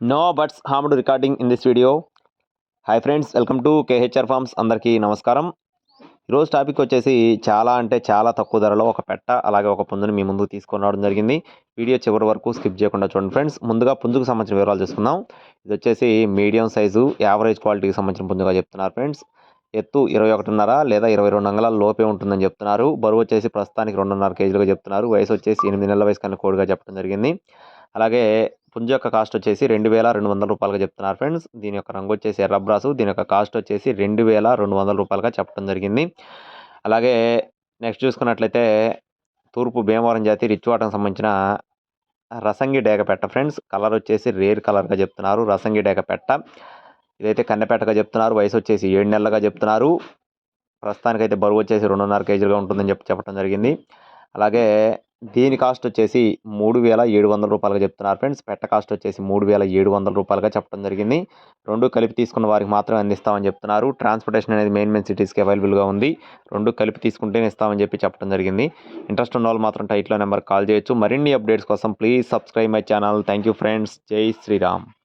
No buts hammed recording in this video. Hi friends welcome to KHR farms అందరికీ నమస్కారం. ఈరోజు topic వచ్చేసి చాలా అంటే చాలా తక్కువ ధరలో ఒక పెట్ట అలాగే ఒక పుంజుని మీ ముందుకు తీసుకొని రావడం జరిగింది. వీడియో చివరి వరకు స్కిప్ చేయకుండా చూడండి ఫ్రెండ్స్ ముందుగా పుంజుకు సంబంధించిన వివరాలు చూసుకుందాం. ఇది వచ్చేసి మీడియం సైజు యావరేజ్ క్వాలిటీకి సంబంధించిన పుంజుగా చెప్తున్నారు ఫ్రెండ్స్ ఎత్తు ఇరవై ఒకటిన్నర లేదా ఇరవై రెండు అంగళాల లోపే ఉంటుందని చెప్తున్నారు. బరువు వచ్చేసి ప్రస్తుతానికి రెండున్నర కేజీలుగా చెప్తున్నారు. వయసు వచ్చేసి ఎనిమిది నెలల వయసు కన్నా కోడిగా చెప్పడం జరిగింది. అలాగే పుంజ యొక్క కాస్ట్ వచ్చేసి రెండు వేల రెండు వందల రూపాయలుగా చెప్తున్నారు ఫ్రెండ్స్ దీని యొక్క రంగు వచ్చేసి ఎర్రబ్రాసు దీని యొక్క కాస్ట్ వచ్చేసి రెండు వేల రెండు వందల రూపాయలుగా చెప్పడం జరిగింది. అలాగే నెక్స్ట్ చూసుకున్నట్లయితే తూర్పు భీమవరం జాతి రిచ్ వాటర్కి సంబంధించిన రసంగి డేగ పెట్ట ఫ్రెండ్స్ కలర్ వచ్చేసి రేర్ కలర్గా చెప్తున్నారు. రసంగి డేగ పెట్ట ఇదైతే కన్నెపెట్టగా చెప్తున్నారు. వయసు వచ్చేసి ఏడు నెలలుగా చెప్తున్నారు. ప్రస్తుతానికైతే బరువు వచ్చేసి రెండున్నర కేజీలుగా ఉంటుందని చెప్పి చెప్పడం జరిగింది. అలాగే దీని కాస్ట్ వచ్చేసి మూడు వేల ఏడు వందల రూపాయలుగా చెప్తున్నారు ఫ్రెండ్స్. పెట్ట కాస్ట్ వచ్చేసి మూడు వేల ఏడు వందల రూపాయలుగా చెప్పడం జరిగింది. రెండు కలిపి తీసుకున్న వారికి మాత్రమే అందిస్తామని చెప్తున్నారు. ట్రాన్స్పోర్టేషన్ అనేది మెయిన్ మెయిన్ సిటీస్కి అవైలబుల్గా ఉంది. రెండు కలిపి తీసుకుంటేనే ఇస్తామని చెప్పి చెప్పడం జరిగింది. ఇంట్రెస్ట్ ఉన్న వాళ్ళు మాత్రం టైట్లో నెంబర్ కాల్ చేయొచ్చు. మరిన్ని అప్డేట్స్ కోసం please subscribe my channel. Thank you friends. జై శ్రీరామ్.